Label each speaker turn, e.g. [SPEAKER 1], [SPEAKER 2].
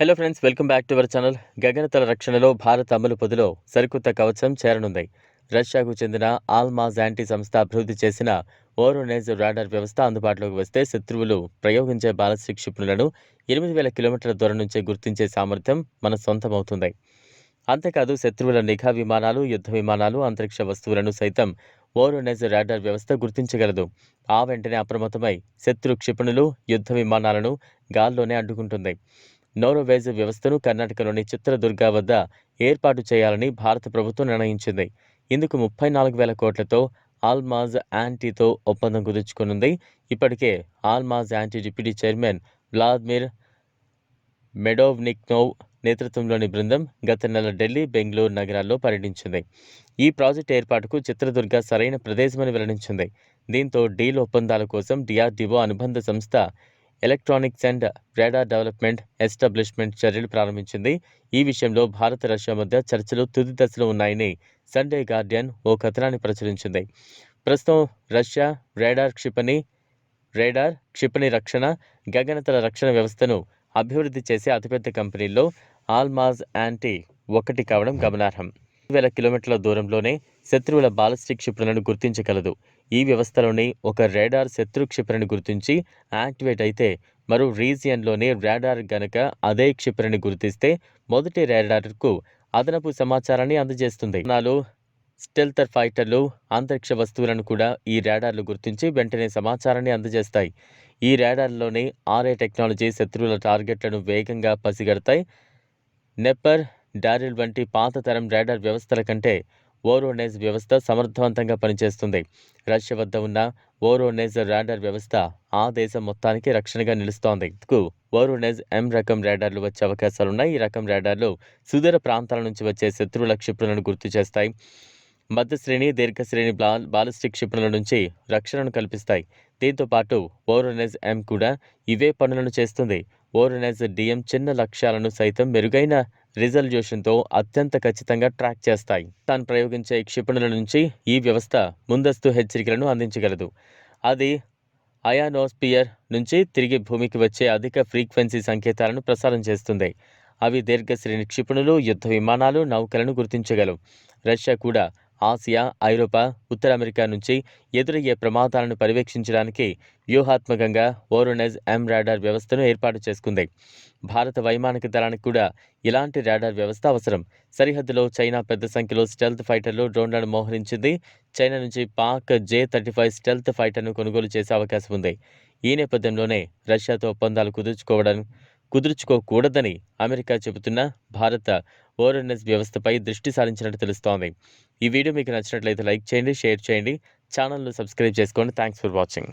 [SPEAKER 1] Hello friends welcome back to our channel గగనతల రక్షణలో భారత్ అమలు పొదిలో సరికొత్త కవచం చేరనుంది. రష్యాకు చెందిన ఆల్మాజ్ యాంటీ సంస్థ అభివృద్ధి చేసిన ఓరోనేజ్ రాడార్ వ్యవస్థ అందుబాటులోకి వస్తే శత్రువులు ప్రయోగించే బాలస్టిక్ క్షిపణులను ఎనిమిది వేల కిలోమీటర్ల దూరం నుంచే గుర్తించే సామర్థ్యం మన సొంతమవుతుంది. అంతేకాదు శత్రువుల నిఘా విమానాలు యుద్ధ విమానాలు అంతరిక్ష వస్తువులను సైతం ఓరోనేజ్ రాడార్ వ్యవస్థ గుర్తించగలదు. ఆ వెంటనే అప్రమత్తమై శత్రు క్షిపణులు యుద్ధ విమానాలను గాల్లోనే అడ్డుకుంటుంది. నోరోవేజ్ వ్యవస్థను కర్ణాటకలోని చిత్రదుర్గ వద్ద ఏర్పాటు చేయాలని భారత ప్రభుత్వం నిర్ణయించింది. ఇందుకు ముప్పై నాలుగు వేల కోట్లతో ఆల్మాజ్ యాంటీతో ఒప్పందం కుదుర్చుకునుంది. ఇప్పటికే Almaz Antey deputy chairman Vladimir Medovnikov నేతృత్వంలోని బృందం గత నెల ఢిల్లీ బెంగళూరు నగరాల్లో పర్యటించింది. ఈ ప్రాజెక్టు ఏర్పాటుకు చిత్రదుర్గ సరైన ప్రదేశమని వెల్లడించింది. దీంతో డీల్ ఒప్పందాల కోసం డిఆర్డీఓ అనుబంధ సంస్థ electronics and radar development establishment చర్యలు ప్రారంభించింది. ఈ విషయంలో భారత రష్యా మధ్య చర్చలు తుది దశలో ఉన్నాయని సండే గార్డియన్ ఓ కథనాన్ని ప్రచురించింది. ప్రస్తుతం రష్యా రాడార్ క్షిపణి రేడార్ క్షిపణి రక్షణ గగనతల రక్షణ వ్యవస్థను అభివృద్ధి చేసే అతిపెద్ద కంపెనీల్లో ఆల్మాజ్ యాంటీ ఒకటి కావడం గమనార్హం. వేల కిలోమీటర్ల దూరంలోనే శత్రువుల బాలిస్టిక్ క్షిపణులను గుర్తించగలదు. ఈ వ్యవస్థలోని ఒక రేడార్ శత్రు క్షిపణిని గుర్తించి యాక్టివేట్ అయితే మరో రీజియన్లోని రాడార్ గనక అదే క్షిపణిని గుర్తిస్తే మొదటి రాడార్కు అదనపు సమాచారాన్ని అందజేస్తుంది. నాలు స్టెల్తర్ ఫైటర్లు అంతరిక్ష వస్తువులను కూడా ఈ రాడార్లు గుర్తించి వెంటనే సమాచారాన్ని అందజేస్తాయి. ఈ రాడార్లోని ఆర్ఏ టెక్నాలజీ శత్రువుల టార్గెట్లను వేగంగా పసిగడతాయి. నెప్పర్ డారిల్ వంటి పాత తరం రాడార్ వ్యవస్థల కంటే ఓరోనేజ్ వ్యవస్థ సమర్థవంతంగా పనిచేస్తుంది. రష్యా వద్ద ఉన్న ఓరోనేజ్ రాడార్ వ్యవస్థ ఆ దేశం మొత్తానికి రక్షణగా నిలుస్తోంది. ఓరోనేజ్ ఎం రకం రాడార్లు వచ్చే అవకాశాలున్నాయి. ఈ రకం రాడార్లు సుదూర ప్రాంతాల నుంచి వచ్చే శత్రువుల క్షిపణులను గుర్తు చేస్తాయి. మధ్య శ్రేణి దీర్ఘ శ్రేణి బాల్ బాలిస్టిక్ క్షిపణుల నుంచి రక్షణను కల్పిస్తాయి. దీంతో పాటు ఓరోనెజ్ ఎం కూడా ఇవే పనులను చేస్తుంది. ఓరోనెజ్ డిఎం చిన్న లక్ష్యాలను సైతం మెరుగైన రిజల్యూషన్తో అత్యంత ఖచ్చితంగా ట్రాక్ చేస్తాయి. తాను ప్రయోగించే క్షిపణుల నుంచి ఈ వ్యవస్థ ముందస్తు హెచ్చరికలను అందించగలదు. అది అయానోస్పియర్ నుంచి తిరిగి భూమికి వచ్చే అధిక ఫ్రీక్వెన్సీ సంకేతాలను ప్రసారం చేస్తుంది. అవి దీర్ఘశ్రేణి క్షిపణులు యుద్ధ విమానాలు నౌకలను గుర్తించగలవు. రష్యా కూడా ఆసియా ఐరోపా ఉత్తర అమెరికా నుంచి ఎదురయ్యే ప్రమాదాలను పర్యవేక్షించడానికి వ్యూహాత్మకంగా ఓరోనెజ్ ఎం రాడార్ వ్యవస్థను ఏర్పాటు చేసుకుంది. భారత వైమానిక దళానికి కూడా ఇలాంటి రాడార్ వ్యవస్థ అవసరం. సరిహద్దులో చైనా పెద్ద సంఖ్యలో స్టెల్త్ ఫైటర్లు డ్రోన్లను మోహరించింది. చైనా నుంచి Pak J thirty five stealth ఫైటర్ను కొనుగోలు చేసే అవకాశం ఉంది. ఈ నేపథ్యంలోనే రష్యాతో ఒప్పందాలు కుదుర్చుకోవడం కుదుర్చుకోకూడదని అమెరికా చెబుతున్న భారత ఓఆర్ఎన్ఎస్ వ్యవస్థపై దృష్టి సారించినట్టు తెలుస్తోంది. ఈ వీడియో మీకు నచ్చినట్లయితే లైక్ చేయండి షేర్ చేయండి ఛానల్ను సబ్స్క్రైబ్ చేసుకోండి. Thanks for watching.